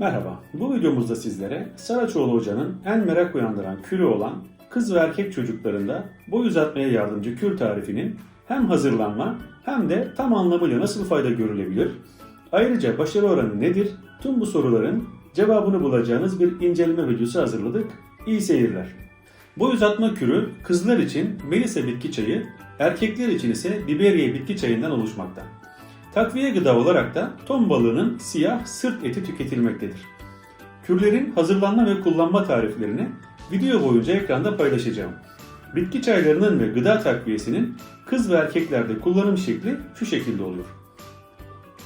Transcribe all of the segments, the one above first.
Merhaba, bu videomuzda sizlere Saraçoğlu Hoca'nın en merak uyandıran kürü olan kız ve erkek çocuklarında boy uzatmaya yardımcı kür tarifinin hem hazırlanma hem de tam anlamıyla nasıl fayda görülebilir, ayrıca başarı oranı nedir, tüm bu soruların cevabını bulacağınız bir inceleme videosu hazırladık. İyi seyirler. Boy uzatma kürü kızlar için melisa bitki çayı, erkekler için ise biberiye bitki çayından oluşmakta. Takviye gıda olarak da ton balığının siyah sırt eti tüketilmektedir. Kürlerin hazırlanma ve kullanma tariflerini video boyunca ekranda paylaşacağım. Bitki çaylarının ve gıda takviyesinin kız ve erkeklerde kullanım şekli şu şekilde oluyor.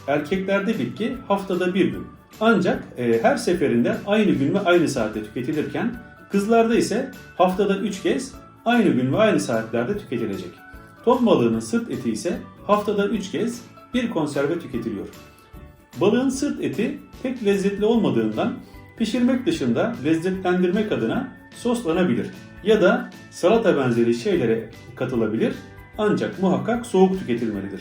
Erkeklerde bitki haftada bir gün. Ancak e, her seferinde aynı gün ve aynı saatte tüketilirken kızlarda ise haftada 3 kez aynı gün ve aynı saatlerde tüketilecek. Ton balığının sırt eti ise haftada 3 kez bir konserve tüketiliyor. Balığın sırt eti pek lezzetli olmadığından pişirmek dışında lezzetlendirmek adına soslanabilir ya da salata benzeri şeylere katılabilir ancak muhakkak soğuk tüketilmelidir.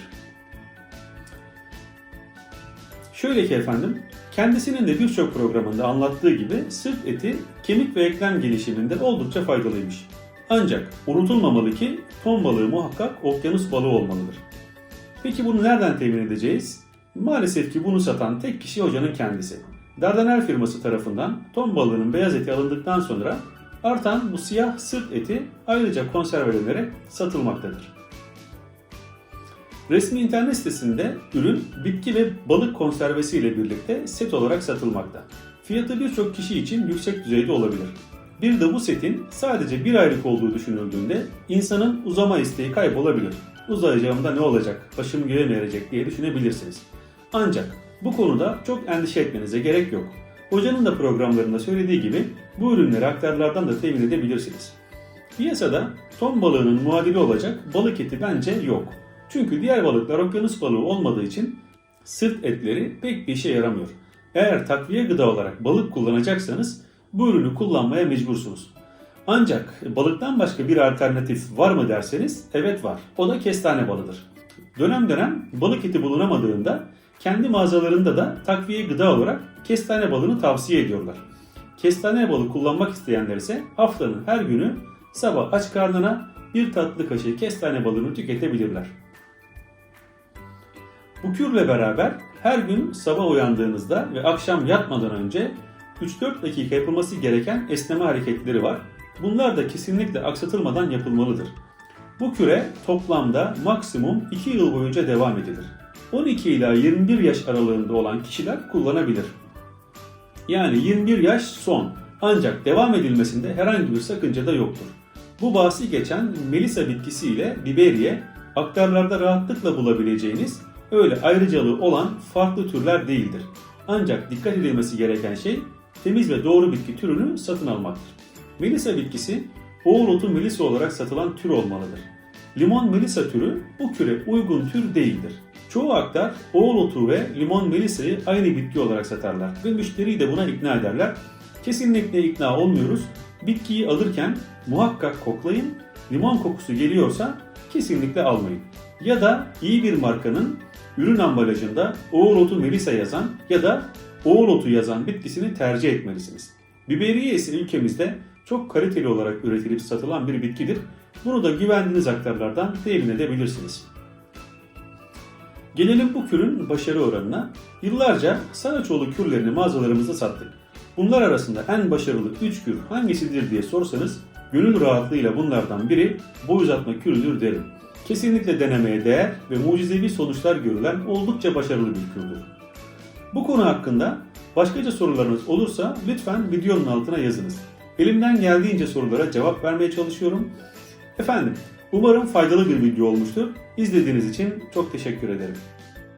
Şöyle ki efendim, kendisinin de birçok programında anlattığı gibi sırt eti kemik ve eklem gelişiminde oldukça faydalıymış. Ancak unutulmamalı ki ton balığı muhakkak okyanus balığı olmalıdır. Peki bunu nereden temin edeceğiz? Maalesef ki bunu satan tek kişi hocanın kendisi. Dardanel firması tarafından ton balığının beyaz eti alındıktan sonra artan bu siyah sırt eti ayrıca konservelenerek satılmaktadır. Resmi internet sitesinde ürün bitki ve balık konservesi ile birlikte set olarak satılmakta. Fiyatı birçok kişi için yüksek düzeyde olabilir. Bir de bu setin sadece bir aylık olduğu düşünüldüğünde insanın uzama isteği kaybolabilir. Uzayacağımda ne olacak, başım göğe mi erecek diye düşünebilirsiniz. Ancak bu konuda çok endişe etmenize gerek yok. Hocanın da programlarında söylediği gibi bu ürünleri aktarlardan da temin edebilirsiniz. Piyasada ton balığının muadili olacak balık eti bence yok. Çünkü diğer balıklar okyanus balığı olmadığı için sırt etleri pek bir işe yaramıyor. Eğer takviye gıda olarak balık kullanacaksanız bu ürünü kullanmaya mecbursunuz. Ancak balıktan başka bir alternatif var mı derseniz evet var. O da kestane balığıdır. Dönem dönem balık eti bulunamadığında kendi mağazalarında da takviye gıda olarak kestane balığını tavsiye ediyorlar. Kestane balı kullanmak isteyenler ise haftanın her günü sabah aç karnına bir tatlı kaşığı kestane balığını tüketebilirler. Bu kürle beraber her gün sabah uyandığınızda ve akşam yatmadan önce 3-4 dakika yapılması gereken esneme hareketleri var. Bunlar da kesinlikle aksatılmadan yapılmalıdır. Bu küre toplamda maksimum 2 yıl boyunca devam edilir. 12 ila 21 yaş aralığında olan kişiler kullanabilir. Yani 21 yaş son. Ancak devam edilmesinde herhangi bir sakınca da yoktur. Bu bahsi geçen Melisa bitkisi ile biberiye aktarlarda rahatlıkla bulabileceğiniz öyle ayrıcalığı olan farklı türler değildir. Ancak dikkat edilmesi gereken şey temiz ve doğru bitki türünü satın almaktır. Melisa bitkisi oğul melisa olarak satılan tür olmalıdır. Limon melisa türü bu küre uygun tür değildir. Çoğu aktar oğul ve limon melisayı aynı bitki olarak satarlar ve müşteriyi de buna ikna ederler. Kesinlikle ikna olmuyoruz. Bitkiyi alırken muhakkak koklayın. Limon kokusu geliyorsa kesinlikle almayın. Ya da iyi bir markanın ürün ambalajında oğul melisa yazan ya da oğul yazan bitkisini tercih etmelisiniz. Biberiye ise ülkemizde çok kaliteli olarak üretilip satılan bir bitkidir. Bunu da güvendiğiniz aktarlardan temin edebilirsiniz. Gelelim bu kürün başarı oranına. Yıllarca Saraçoğlu kürlerini mağazalarımızda sattık. Bunlar arasında en başarılı 3 kür hangisidir diye sorsanız gönül rahatlığıyla bunlardan biri boy uzatma kürüdür derim. Kesinlikle denemeye değer ve mucizevi sonuçlar görülen oldukça başarılı bir kürdür. Bu konu hakkında başkaca sorularınız olursa lütfen videonun altına yazınız. Elimden geldiğince sorulara cevap vermeye çalışıyorum. Efendim, umarım faydalı bir video olmuştur. İzlediğiniz için çok teşekkür ederim.